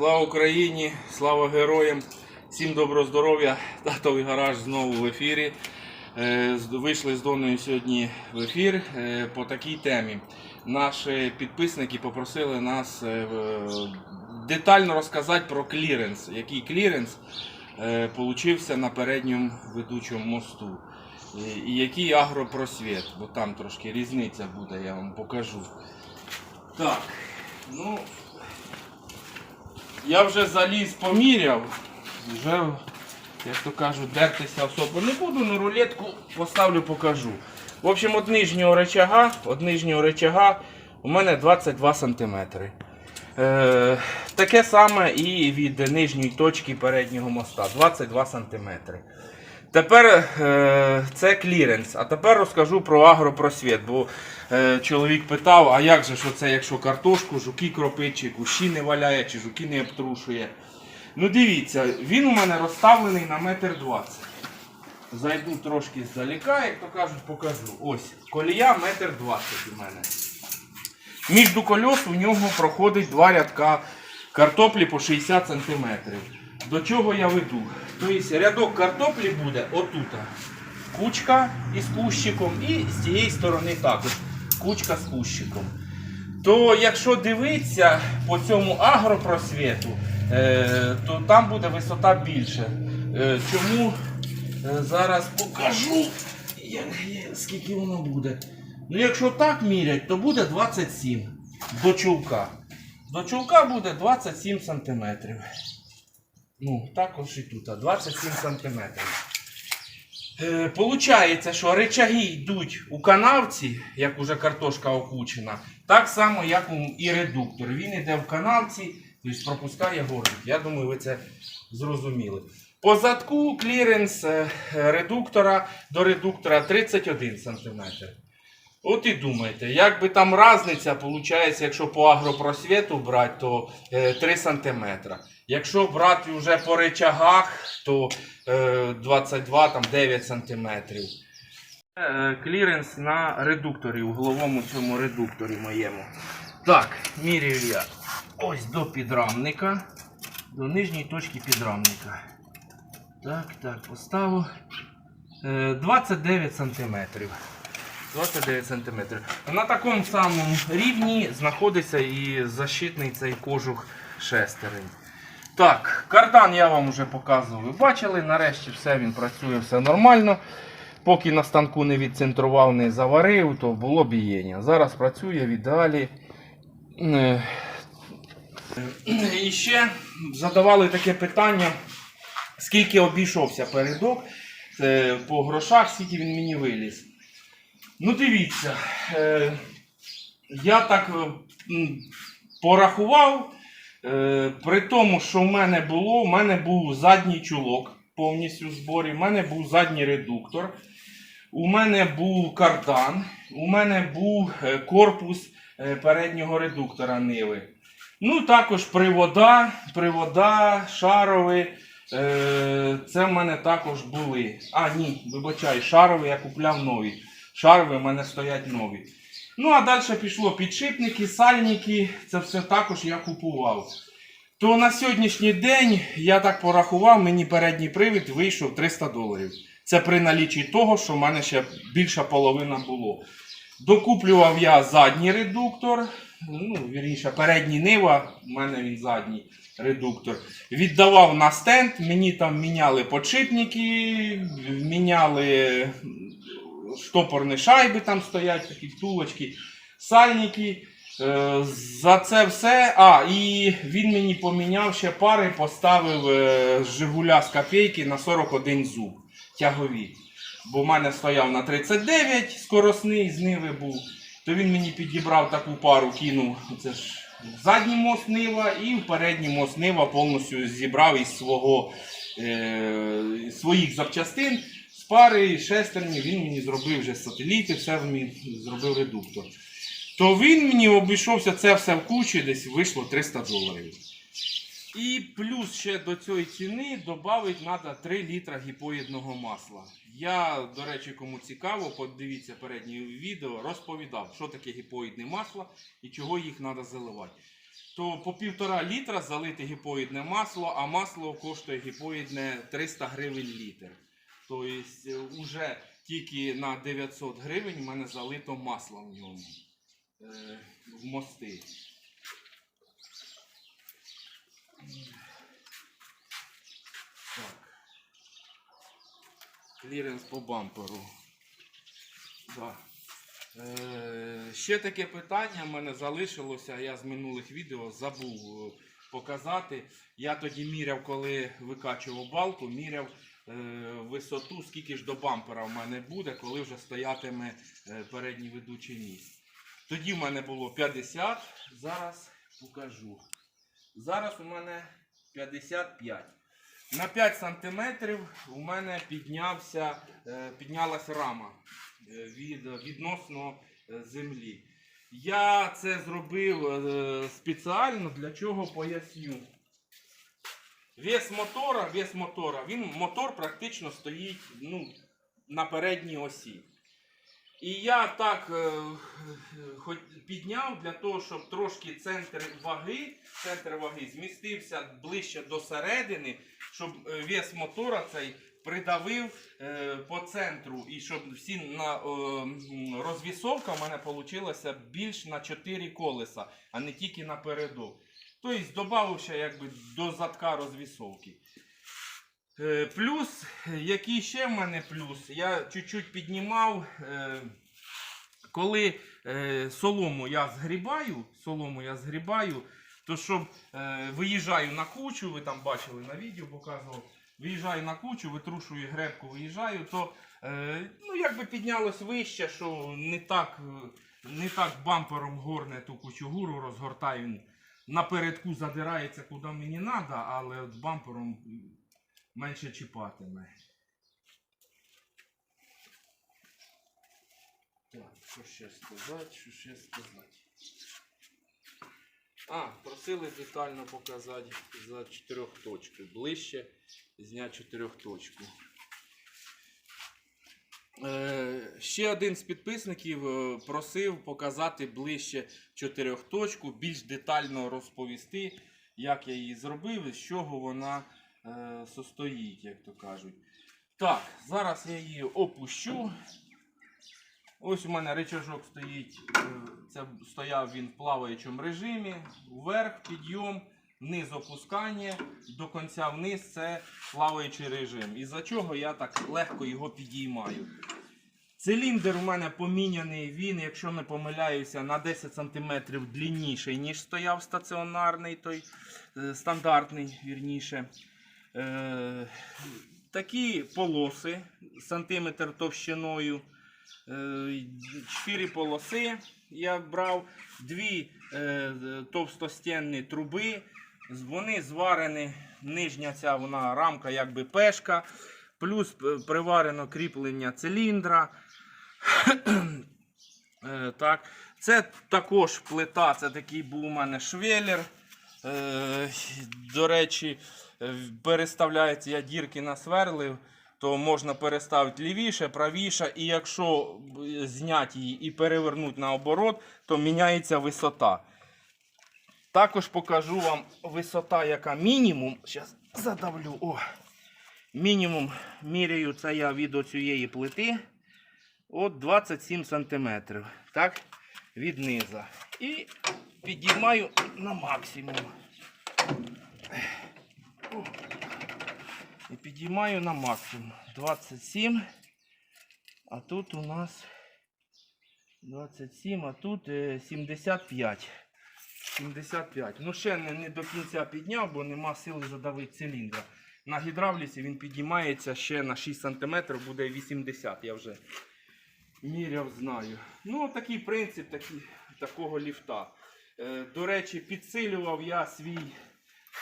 Україні, слава героям, всім доброго здоров'я. Татовий гараж знову в ефірі. Е, Вийшли з Доною сьогодні в ефір е, по такій темі. Наші підписники попросили нас е, детально розказати про кліренс. Який кліренс получився на передньому ведучому мосту. І який агропросвіт, бо там трошки різниця буде, я вам покажу. Так, ну я вже заліз поміряв, вже, як то кажуть, дертися особо не буду, але рулетку поставлю, покажу. В общем, від нижнього речага, від нижнього речага у мене 22 см. Е, таке саме і від нижньої точки переднього моста 22 см. Тепер е, це кліренс. А тепер розкажу про агропросвіт. Бо е, чоловік питав, а як же що це, якщо картошку, жуки кропить, чи кущі не валяє, чи жуки не обтрушує. Ну дивіться, він у мене розставлений на метр двадцять. Зайду трошки здаліка, як то кажуть, покажу. Ось, колія метр двадцять у мене. Між кольос у нього проходить два рядка картоплі по 60 см. До чого я веду? Тобто рядок картоплі буде отут. Кучка із кущиком і з цієї сторони також кучка з кущиком. То якщо дивитися по цьому агропросвіту, е, то там буде висота більше. Е, чому е, зараз покажу, скільки воно буде. Ну, якщо так мірять, то буде 27 до чулка. До чулка буде 27 сантиметрів. Ну, також і тут, 27 сантиметрів. Е, Получається, що речаги йдуть у канавці, як уже картошка окучена, так само, як і редуктор. Він йде в канавці, тобто пропускає горник. Я думаю, ви це зрозуміли. По задку кліренс е, редуктора до редуктора 31 см. От і думайте, як би там різниця, виходить, якщо по агропросвіту брати, то е, 3 см. Якщо брати вже по речагах, то е, 22, там 9 см. Е, Кліренс на редукторі, угловому цьому редукторі моєму. Так, міряю я ось до підрамника, до нижньої точки підрамника. Так, так, поставив. Е, 29 сантиметрів. 29 см. На такому самому рівні знаходиться і защитний цей кожух шестерень. Так, кардан я вам вже показував. Ви бачили, нарешті все він працює, все нормально. Поки на станку не відцентрував, не заварив, то було бієння. Зараз працює в ідеалі. Е, І ще задавали таке питання, скільки обійшовся передок е, по грошах, скільки він мені виліз. Ну, дивіться, е, я так е, порахував, е, при тому, що в мене було, в мене був задній чулок повністю в зборі, в мене був задній редуктор, у мене був кардан, у мене був е, корпус е, переднього редуктора Ниви. Ну, також привода, привода, шарові. Е, це в мене також були. А, ні, вибачай, шарові я купляв нові. Шарові в мене стоять нові. Ну, а далі пішло підшипники, сальники, це все також я купував. То на сьогоднішній день я так порахував, мені передній привід вийшов 300 доларів. Це при налічі того, що в мене ще більша половина було. Докуплював я задній редуктор, ну, вірніше, передній нива, у мене він задній редуктор. Віддавав на стенд, мені там міняли подшипники, міняли штопорні шайби там стоять, такі втулочки, сальники. Е, За це все. А, і він мені поміняв ще пари, поставив е, Жигуля з копійки на 41 зуб тягові. Бо в мене стояв на 39 скоросний, з Ниви був. То він мені підібрав таку пару, кинув. Це ж задній мост Нива і в передній мост Нива повністю зібрав із свого, е, своїх запчастин. Пари шестерні він мені зробив вже сателіти, все мені зробив редуктор. То він мені обійшовся це все в кучі, десь вийшло 300 доларів. І плюс ще до цієї ціни додати треба 3 літра гіпоїдного масла. Я, до речі, кому цікаво, подивіться переднє відео, розповідав, що таке гіпоїдне масло і чого їх треба заливати. то по півтора літра залити гіпоїдне масло, а масло коштує гіпоїдне 300 гривень літр. Тобто вже тільки на 900 гривень в мене залито масло в ньому в мости. Так. Кліренс по бамперу. Да. Е, ще таке питання в мене залишилося, я з минулих відео забув е, показати. Я тоді міряв, коли викачував балку, міряв висоту, скільки ж до бампера в мене буде, коли вже стоятиме е, передній ведучий міст. Тоді в мене було 50, зараз покажу. Зараз у мене 55. На 5 см у мене піднявся, е, піднялася рама е, від, відносно е, землі. Я це зробив е, спеціально, для чого поясню. Вес мотора, вес мотора, він мотор практично стоїть ну, на передній осі. І я так е, підняв для того, щоб трошки центр ваги, центр ваги змістився ближче до середини, щоб е, вес мотора цей придавив е, по центру, і щоб всі на розвісовка в мене вийшла більш на 4 колеса, а не тільки напередок. Тобто додав ще якби до задка розвісовки. Е, Плюс, який ще в мене плюс, я чуть-чуть піднімав, е, коли е, солому я згрібаю, солому я згрібаю, то щоб виїжджаю на кучу, ви там бачили на відео, показував, виїжджаю на кучу, витрушую гребку, виїжджаю, то е, ну, якби піднялось вище, що не так, не так бампером горне ту кучугуру, розгортаю напередку задирається куди мені треба, але от бампером менше чіпатиме. Так, що ще сказати, що ще сказати. А, просили детально показати за чотирьохточку. Ближче зняти чотирьохточку. Е, ще один з підписників е, просив показати ближче чотирьохточку, більш детально розповісти, як я її зробив і з чого вона е, состоїть, як то кажуть. Так, зараз я її опущу. Ось у мене речажок стоїть. е, Це стояв він в плаваючому режимі. Вверх, підйом, вниз опускання, до кінця вниз це плаваючий режим. Із-за чого я так легко його підіймаю. Циліндр у мене поміняний, він, якщо не помиляюся, на 10 см длинніший, ніж стояв стаціонарний, той е, стандартний, вірніше. Е, такі полоси, сантиметр товщиною. Е, Чотири полоси я брав, дві е, товстостінні труби. Вони зварені, нижня ця вона рамка, якби пешка, плюс е, приварено кріплення циліндра. Е, так. Це також плита, це такий був у мене швеллер. Е, До речі, переставляється, я дірки насверлив, то можна переставити лівіше, правіше, і якщо зняти її і перевернути наоборот, то міняється висота. Також покажу вам висота, яка мінімум. Зараз задавлю. О. Мінімум міряю це я від оцієї плити. От 27 см. Так, від низа. І підіймаю на максимум. І підіймаю на максимум. 27. А тут у нас 27, а тут е, 75. 75. Ну ще не, не до кінця підняв, бо нема сили задавити циліндра. На гідравліці він підіймається ще на 6 см, буде 80, я вже міряв, знаю. Ну, такий принцип такий, такого ліфта. Е, до речі, підсилював я свій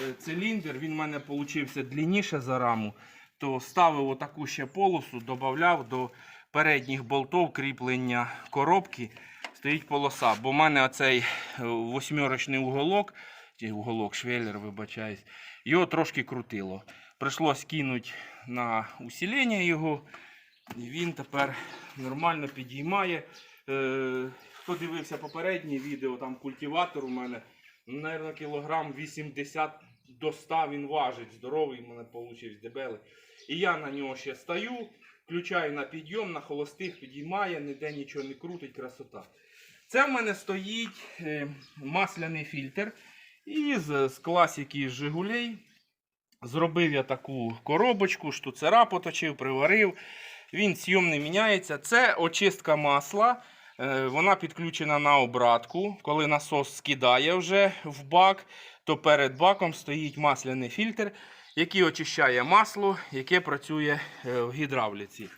е, циліндр, він в мене получився длинніше за раму, то ставив отаку ще полосу, додавав до передніх болтов кріплення коробки. Стоїть полоса, бо в мене оцей е, восьмерочний уголок, уголок швеллер, вибачаюсь, його трошки крутило. Прийшлось кинути на усилення його, і він тепер нормально підіймає. Е, хто дивився попереднє відео, там культиватор у мене Наверно, кілограм 80 до 100 він важить. Здоровий в мене вийшов дебелий. І я на нього ще стою, включаю на підйом, на холостих підіймає, ніде нічого не крутить, красота. Це в мене стоїть е, масляний фільтр. І з, з Жигулей зробив я таку коробочку, штуцера поточив, приварив. Він зйомний міняється. Це очистка масла. Е, Вона підключена на обратку. Коли насос скидає вже в бак, то перед баком стоїть масляний фільтр, який очищає масло, яке працює е, в гідравліці.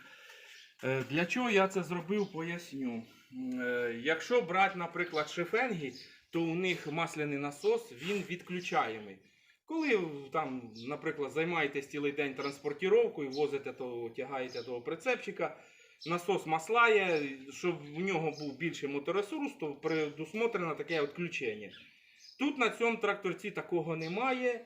Для чого я це зробив, поясню. Е, Якщо брати, наприклад, шифенги, то у них масляний насос він відключаємий. Коли там, наприклад, займаєтесь цілий день транспортіровкою, возите того, тягаєте того прицепчика, насос маслає, щоб в нього був більший моторесурс, то предусмотрено таке відключення. Тут на цьому тракторці такого немає.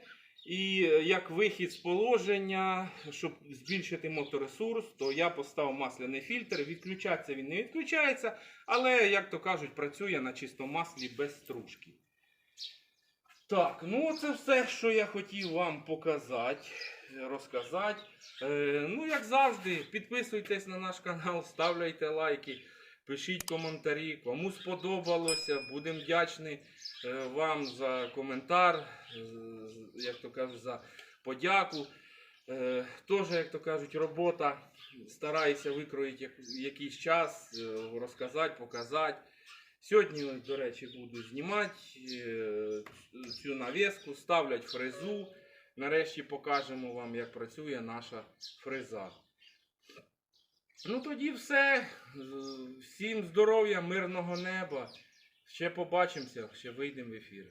І е, як вихід з положення, щоб збільшити моторесурс, то я поставив масляний фільтр. Відключатися він не відключається, але, як то кажуть, працює на чистому маслі без стружки. Так, ну це все, що я хотів вам показати, розказати. Е, ну, як завжди, підписуйтесь на наш канал, ставляйте лайки, пишіть коментарі. Кому сподобалося, будемо вдячні е, вам за коментар, е, як то кажуть, за подяку. Е, Теж, як то кажуть, робота. Стараюся викроїти якийсь час, розказати, показати. Сьогодні, до речі, буду знімати цю навіску, ставлять фрезу. Нарешті покажемо вам, як працює наша фреза. Ну тоді все. Всім здоров'я, мирного неба. Ще побачимося, ще вийдемо в ефір.